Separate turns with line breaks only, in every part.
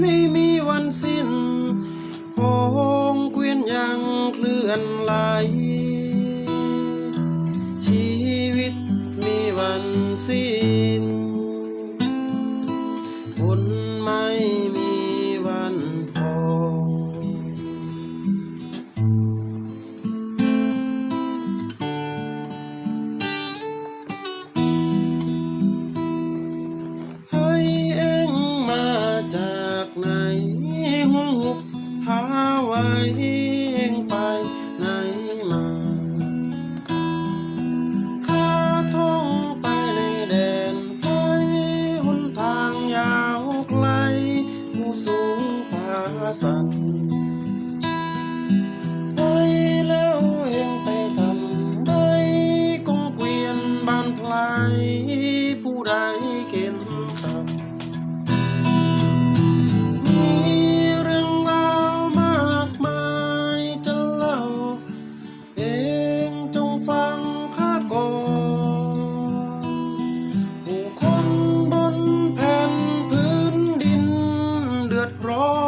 ไม่มีวันสิ้นโคงเกวียนยังเคลื่อนไหล ชีวิตมีวันสิ้น เองไปไหนมาข้าท่องไปในแดนไทยหนทางยาวไกลผู้สูงตาสัน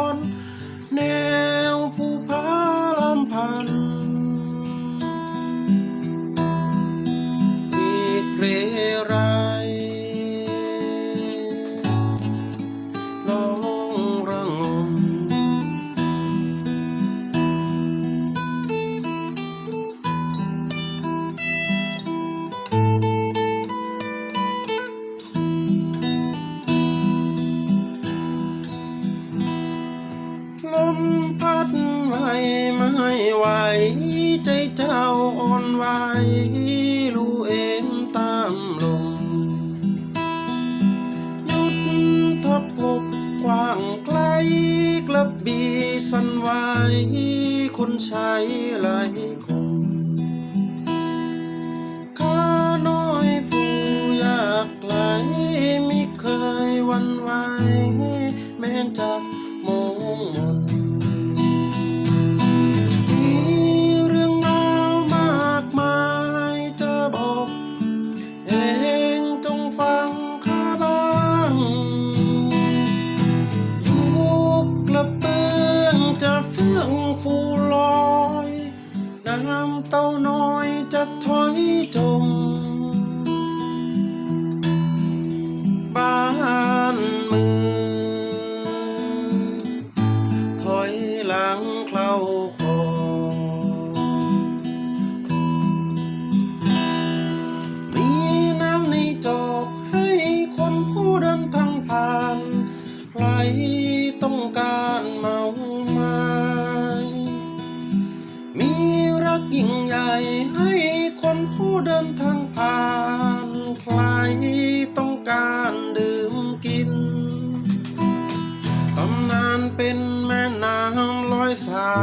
อนแน ไม่ไหวใจเจ้าอ่อนไหวรู้เองตามลมหยุดทับพบกว้างไกลกระบีสันไหวคนใช้หลายคนข้าน้อยผู้ยากไกลไม่เคยวันไหวแม้จะ เฟื่องฟูลอย น้ำเต้าน้อยจะถอยจม ยิ่งใหญ่ให้คนผู้เดินทางผ่าน ใครต้องการดื่มกิน ตำนานเป็นแม่น้ำลอยสา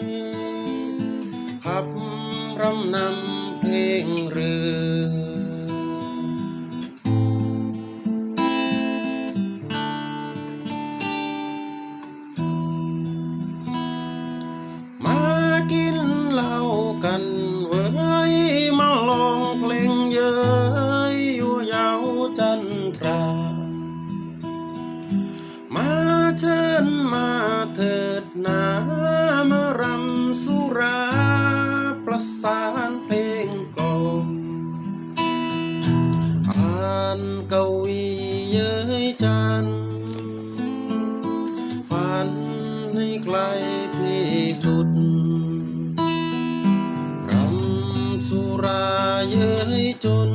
ย ขับรำนำเพลงเรือ ประสานเพลงกลอมอ่านกวีเย้ยจันฝันให้ไกลที่สุดรำสุราเย้ยจน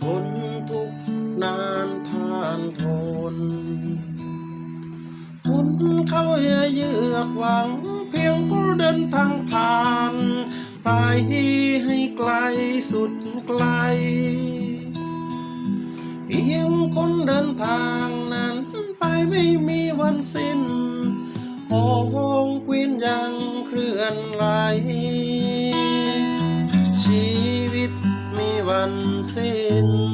ทนทุกนานทานทนคุณเขาอย่าเยือกหวังเพียงผู้เดิน ทางผ่านไปให้ไกลสุดไกลเพียงคนเดินทางนั้นไปไม่มีวันสิ้นโองเกวียนยังเคลื่อนไหลชีวิตมีวันสิ้นคน